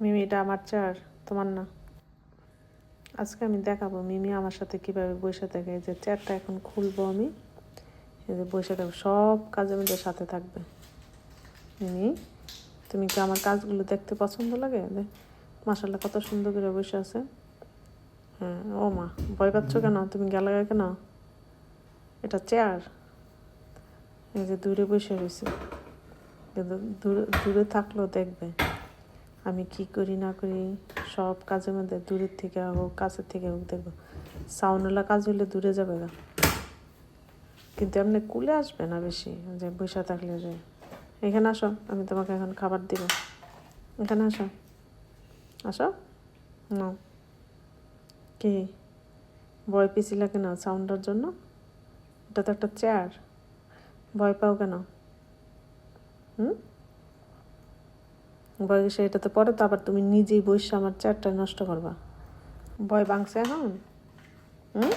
মিমি, এটা আমার চার, তোমার না। আজকে আমি দেখাবো মিমি আমার সাথে কীভাবে বসে থাকে। এই যে চেয়ারটা এখন খুলবো আমি। এই যে বসে থাকব, সব কাজ মধ্যে সাথে থাকবে। মিমি, তুমি কি আমার কাজগুলো দেখতে পছন্দ লাগে? মাসাল্লাহ কত সুন্দর করে বসে আছে। হ্যাঁ ও মা, ভয় পাচ্ছ কেন? তুমি গেলে কেন? এটা চেয়ার এই যে দূরে বসে রয়েছে। কিন্তু দূরে দূরে থাকলেও দেখবে। আমি কি করি না করি, সব কাজের মধ্যে দূরের থেকে হোক, কাছের থেকে হোক দেখব সাউন্ডওয়ালা কাজ হলে দূরে যাবে না কিন্তু এমনি কুলে আসবে না বেশি, যে বসে থাকলে যে। এখানে আসো, আমি তোমাকে এখন খাবার দিব। এখানে আসো। আসো? না। কি? ভয় পেয়েছিল কেন সাউন্ডের জন্য? এটা তো একটা চেয়ার ভয় পাও কেন? হুম? ভয় কিসে এটা তো পরে তো আবার তুমি নিজেই বসে আমার চেয়ারটা নষ্ট করবা। ভয় ভাঙছে এখন? হুম?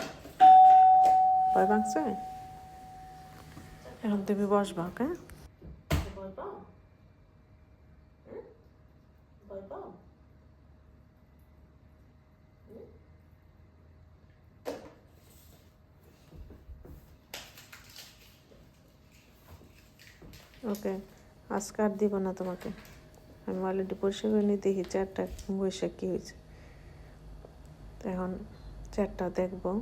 ভয় ভাঙছে? এখন তুমি বসবা পাও? ওকে আজকে আর দিব না তোমাকে। আমি অলরেডি পরিষ্কার করে নিয়ে দেখি চারটা বসে কী হয়েছে। এখন চারটা দেখব।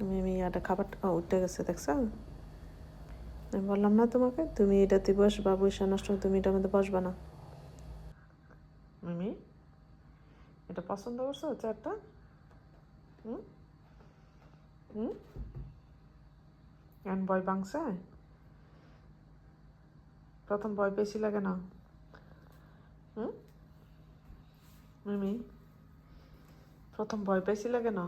আমি আমি একটা খাবারটা উঠে গেছে, দেখছ? আমি বললাম, না তোমাকে, তুমি এটাতে বসবা বসে নষ্ট তুমি এটার মধ্যে বসবা না। মিমি, এটা পছন্দ করছ, চারটা? হুম? হুম? এখন ভয় ভাঙছে? প্রথম ভয় পেয়েছিল কেন হুম? মিমি? প্রথম ভয় পেয়েছিল কেন